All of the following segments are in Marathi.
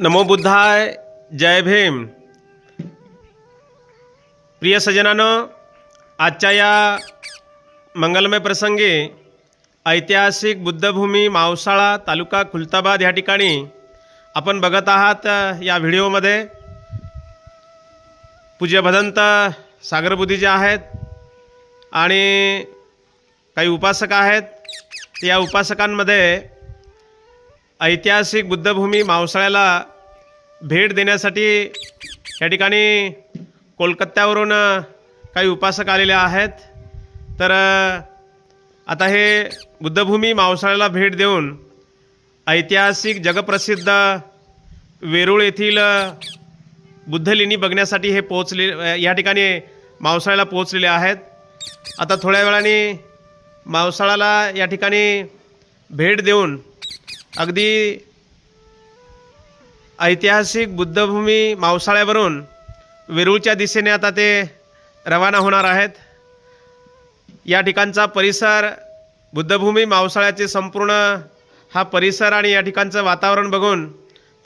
नमो बुद्धाय जय भीम। प्रिय सजनानं आजच्या या मंगलमय प्रसंगी ऐतिहासिक बुद्धभूमी मावसाळा तालुका खुलताबाद ह्या ठिकाणी आपण बघत आहात या व्हिडिओमध्ये. पूज्य भदंत सागरबुद्धी जे आहेत आणि काही उपासक आहेत या उपासकांमध्ये ऐतिहासिक बुद्धभूमी मावसाळ्याला भेट देण्यासाठी या ठिकाणी कोलकात्यावरून काही उपासक आलेले आहेत. तर आता हे बुद्धभूमी मावसाळ्याला भेट देऊन ऐतिहासिक जगप्रसिद्ध वेरूळ येथील बुद्धलिनी बुद्धलेणी बघण्यासाठी हे पोचले या ठिकाणी मावसाळ्याला पोचलेले आहेत. आता थोड्या वेळाने मावसाळ्याला या ठिकाणी भेट देऊन अगदी ऐतिहासिक बुद्धभूमी मावसाळ्यावरून वेरूळच्या दिशेने आता ते रवाना होणार आहेत. या ठिकाणचा परिसर बुद्धभूमी मावसाळ्याचे संपूर्ण हा परिसर आणि या ठिकाणचं वातावरण बघून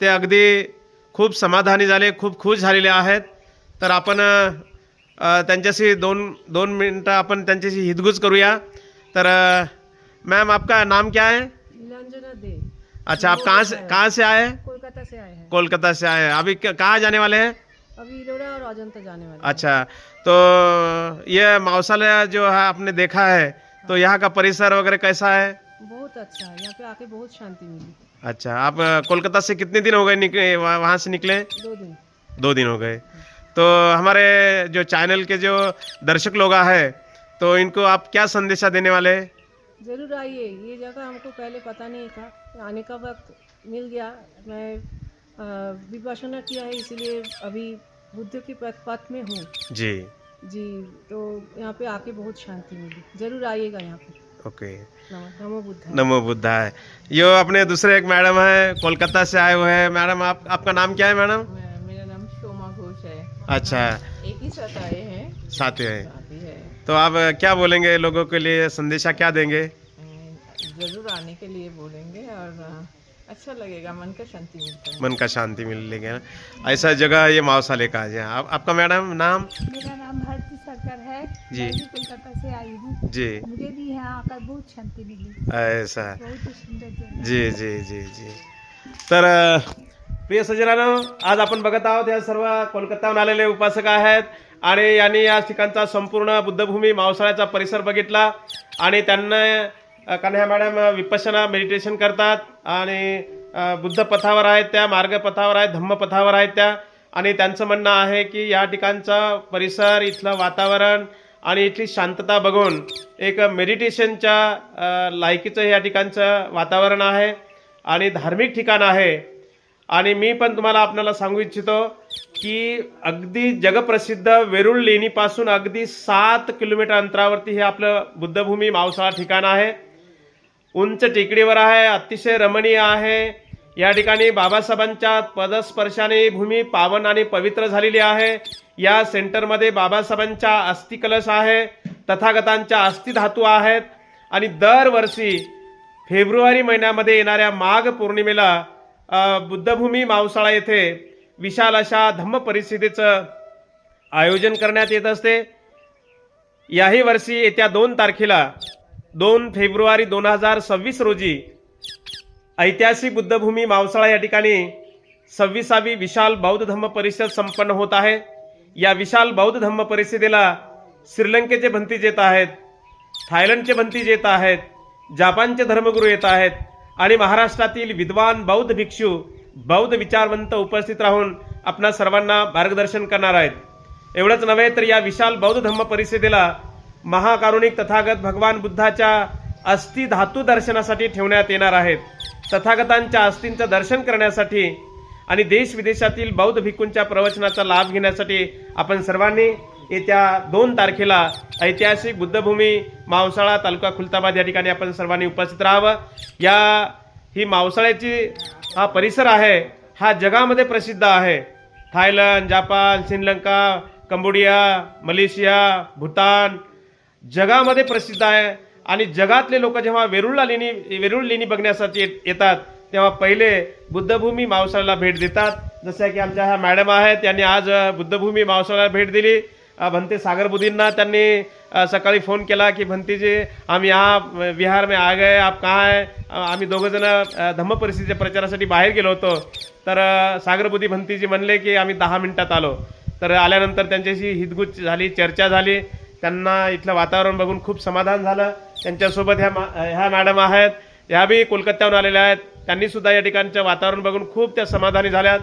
ते अगदी खूप समाधानी झाले खूप खुश झालेले आहेत. तर आपण त्यांच्याशी दोन दोन मिनटं आपण त्यांच्याशी हितगुज करूया. तर मॅम आपका नाम क्या है? अच्छा आप कहाँ से कहाँ से आए कोलकाता से आए हैं। कोलकाता से आए हैं। अभी कहाँ जाने वाले हैं? अभी इलोड़ा और अजंता जाने वाले हैं। अच्छा तो ये मौसाला जो है आपने देखा है तो यहाँ का परिसर वगैरह कैसा है? बहुत अच्छा है यहाँ पे आके बहुत शांति मिली। अच्छा आप कोलकाता से कितने दिन हो गए निकले वहाँ वहाँ से निकले? दो दिन। दो दिन हो गए। तो हमारे जो चैनल के जो दर्शक लोग हैं तो इनको आप क्या संदेशा देने वाले? हैं ज़रूर आइए। ये जगह हमको पहले पता नहीं था। आने का वक्त मिल गया। मैं विपश्यना किया है इसीलिए अभी बुद्ध के पथ पथ में हूँ। जी। जी तो यहाँ पे आके बहुत शांति मिली। ज़रूर आइएगा यहाँ पे। ओके। नमो नमो बुद्ध नमो बुद्धा है यो अपने दूसरे एक मैडम है कोलकाता से आए हुए हैं। मैडम आप आपका नाम क्या है मैडम? मेरा नाम शोमा घोष है। अच्छा। एक ही साथ आए हैं। साथी है साथी है। तो आप क्या बोलेंगे लोगों के लिए? संदेशा क्या देंगे? ज़रूर आने के लिए बोलेंगे और अच्छा लगेगा मन का शांति मिलता है। मन का शांति मिलेगी ना ऐसा जगह ये मावसाले का है आप, आपका मैडम नाम? मेरा नाम भारती सरकार है। जी। कोलकाता से आई हूँ। जी। मुझे भी यहाँ आकर बहुत शांति मिली। ऐसा। बहुत सुंदर जगह जी जी जी जी। तर प्रिय सजनानं आज आपण बघत आहोत या सर्व कोलकात्याहून आलेले उपासक आहेत। आणि यांनी या ठिकाणचा संपूर्ण बुद्धभूमी मावसाळ्याचा परिसर बघितला आणि त्यांना अ, मॅडम विपश्यना मेडिटेशन करतात आणि बुद्ध पथावर आहेत त्या मार्ग पथावर आहेत धम्मपथावर आहेत त्या. आणि त्यांचं म्हणणं आहे की या ठिकाणचा परिसर इथलं वातावरण आणि इथली शांतता बघून एक मेडिटेशनच्या लायकीचं या ठिकाणचं वातावरण आहे आणि धार्मिक ठिकाण आहे. आणि मी पण तुम्हाला आपल्याला सांगू इच्छितो की अगदी जगप्रसिद्ध वेरूळ लेणीपासून अगदी सात किलोमीटर अंतरावरती हे आपलं बुद्धभूमी मावसाळा ठिकाण आहे. उंच टेकडीवर आहे अतिशय रमणीय आहे. या ठिकाणी बाबासाहेबांच्या पदस्पर्शाने भूमी पावन आणि पवित्र झालेली आहे. या सेंटरमध्ये बाबासाहेबांच्या अस्थिकलश आहे तथागतांच्या अस्थिधातू आहेत आणि दरवर्षी फेब्रुवारी महिन्यामध्ये येणाऱ्या माघ पौर्णिमेला बुद्धभूमी मावसाळा येथे विशाल अशा धम्म परिस्थितीचं आयोजन करण्यात येत असते. याही वर्षी येत्या दोन तारखेला दोन फेब्रुवारी दोन हजार सव्वीस रोजी ऐतिहासिक बुद्धभूमी मावसाळा या ठिकाणी सव्वीसावी विशाल बौद्ध धम्म परिषद संपन्न होत आहे. या विशाल बौद्ध धम्म परिषदेला श्रीलंकेचे भंतीज येत आहेत थायलंडचे भंतीज येत आहेत जापानचे धर्मगुरू येत आहेत आणि महाराष्ट्रातील विद्वान बौद्ध भिक्षू बौद्ध विचारवंत उपस्थित राहून आपणा सर्वांना मार्गदर्शन करणार आहेत. एवढंच नव्हे तर या विशाल बौद्ध धम्म परिषदेला महाकारुणिक तथागत भगवान बुद्धाच्या अस्थि धातू दर्शनासाठी ठेवण्यात येणार आहेत. तथागतांच्या अस्थींचं दर्शन करण्यासाठी आणि देश विदेशातील बौद्ध भिक्खूंच्या प्रवचनाचा लाभ घेण्यासाठी आपण सर्वांनी येत्या दोन तारखेला ऐतिहासिक बुद्धभूमी मावसाळा तालुका खुलताबाद या ठिकाणी आपण सर्वांनी उपस्थित राहावं. या ही मावसाळ्याची हा परिसर आहे हा जगामध्ये प्रसिद्ध आहे. Thailand Japan Sri Lanka Cambodia Malaysia Bhutan जगामध्ये प्रसिद्ध आहे. आणि जगातले लोक जेव्हा वेरूळला लेणी वेरूळ लेणी बघण्यासाठी येत- येतात तेव्हा पहिले बुद्धभूमी मावसाळ्याला भेट देतात. जसं की आमच्या ह्या मॅडम आहेत यांनी आज बुद्धभूमी मावसाळ्याला भेट दिली. भंते सागर बुद्धींना त्यांनी सकाळी फोन केला की भंतीजी हम यहाँ बिहार में आ गए आप कहाँ आहे आम्ही दोघंजणं धम्म परिस्थितीच्या प्रचारासाठी बाहेर गेलो होतो. तर सागरबुद्धी सागर बुद्धी भंतीजी म्हणले की आम्ही दहा मिनटात आलो. तर आल्यानंतर त्यांच्याशी हितगुज झाली चर्चा झाली. त्यांना इथलं वातावरण बघून खूप समाधान झालं. त्यांच्यासोबत ह्या मा ह्या मॅडम आहेत. ह्या बी कोलकात्याहून आलेल्या आहेत. त्यांनी सुद्धा या ठिकाणचं वातावरण बघून खूप त्या समाधानी झाल्यात.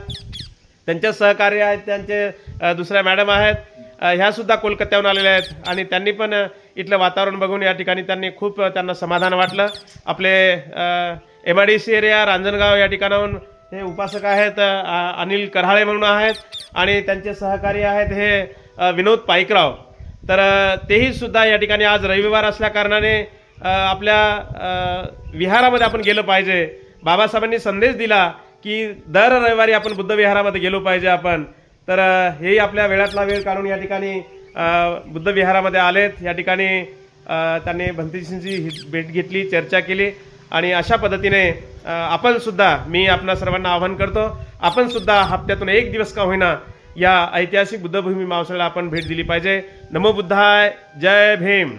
त्यांचे सहकार्य आहेत त्यांचे दुसऱ्या मॅडम आहेत. ह्यासुद्धा कोलकात्याहून आलेल्या आहेत. आणि त्यांनी पण इथलं वातावरण बघून या ठिकाणी त्यांनी खूप त्यांना समाधान वाटलं. आपले M I D C area Ranjangaon या ठिकाणाहून हे उपासक आहेत अनिल कराळे म्हणून आहेत. आणि त्यांचे सहकारी आहेत हे विनोद पाईकराव. तर तेही सुद्धा या ठिकाणी आज रविवार असल्या कारणाने आपल्या विहारामध्ये आपण गेलं पाहिजे. बाबासाहेबांनी संदेश दिला की दर रविवारी आपण बुद्ध विहारामध्ये गेलो पाहिजे आपण. तर हेही आपल्या वेळातला वेळ काढून या ठिकाणी बुद्ध विहारामध्ये आलेत. या ठिकाणी त्यांनी भंतीजींची ही भेट घेतली चर्चा केली आणि अशा पद्धतीने आपणसुद्धा आपण सुद्धा मी आपणा सर्वांना आवाहन करतो आपण सुद्धा हप्त्यातून एक दिवस का होईना या ऐतिहासिक बुद्धभूमी मावसाला आपण भेट दिली पाहिजे. नमो बुद्धाय जय भीम.